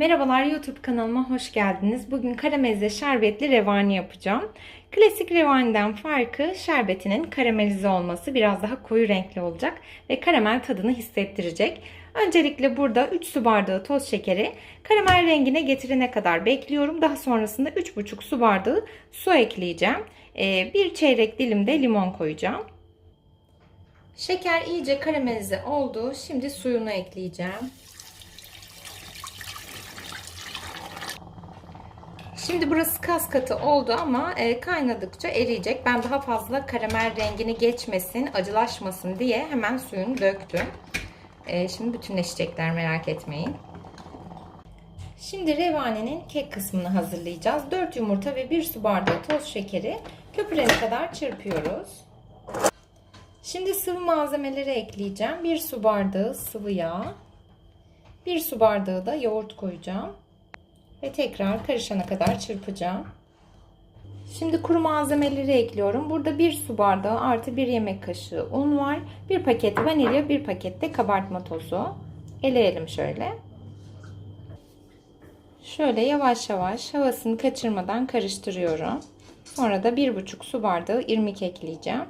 Merhabalar YouTube kanalıma hoş geldiniz. Bugün karamelize şerbetli revani yapacağım. Klasik revaniden farkı şerbetinin karamelize olması biraz daha koyu renkli olacak ve karamel tadını hissettirecek. Öncelikle burada 3 su bardağı toz şekeri karamel rengine getirene kadar bekliyorum. Daha sonrasında 3,5 su bardağı su ekleyeceğim. Ee, bir çeyrek dilim de limon koyacağım. Şeker iyice karamelize oldu. Şimdi suyunu ekleyeceğim. Şimdi burası kas katı oldu ama e, kaynadıkça eriyecek. Ben daha fazla karamel rengini geçmesin, acılaşmasın diye hemen suyunu döktüm. E, şimdi bütünleşecekler merak etmeyin. Şimdi revanenin kek kısmını hazırlayacağız. 4 yumurta ve 1 su bardağı toz şekeri köpürene kadar çırpıyoruz. Şimdi sıvı malzemeleri ekleyeceğim. 1 su bardağı sıvı yağ, 1 su bardağı da yoğurt koyacağım ve tekrar karışana kadar çırpacağım. Şimdi kuru malzemeleri ekliyorum. Burada 1 su bardağı artı 1 yemek kaşığı un var. 1 paket vanilya, 1 paket de kabartma tozu. Eleyelim şöyle. Şöyle yavaş yavaş havasını kaçırmadan karıştırıyorum. Sonra da 1,5 su bardağı irmik ekleyeceğim.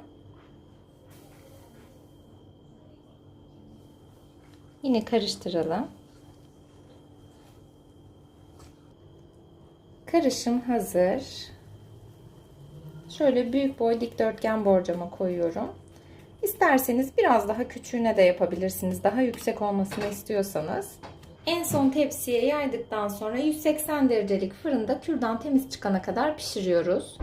Yine karıştıralım. Karışım hazır. Şöyle büyük boy dikdörtgen borcama koyuyorum. İsterseniz biraz daha küçüğüne de yapabilirsiniz. Daha yüksek olmasını istiyorsanız. En son tepsiye yaydıktan sonra 180 derecelik fırında kürdan temiz çıkana kadar pişiriyoruz.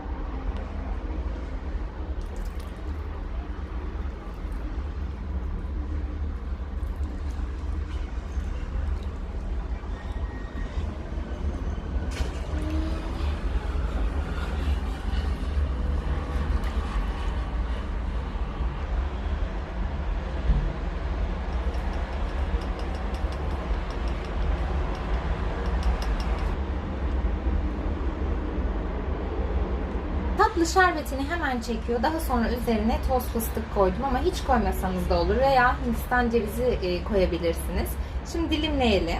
Tatlı şerbetini hemen çekiyor. Daha sonra üzerine toz fıstık koydum ama hiç koymasanız da olur veya Hindistan cevizi e, koyabilirsiniz. Şimdi dilimleyelim.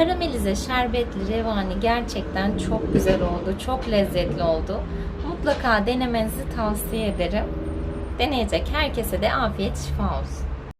Karamelize şerbetli revani gerçekten çok güzel oldu. Çok lezzetli oldu. Mutlaka denemenizi tavsiye ederim. Deneyecek herkese de afiyet şifa olsun.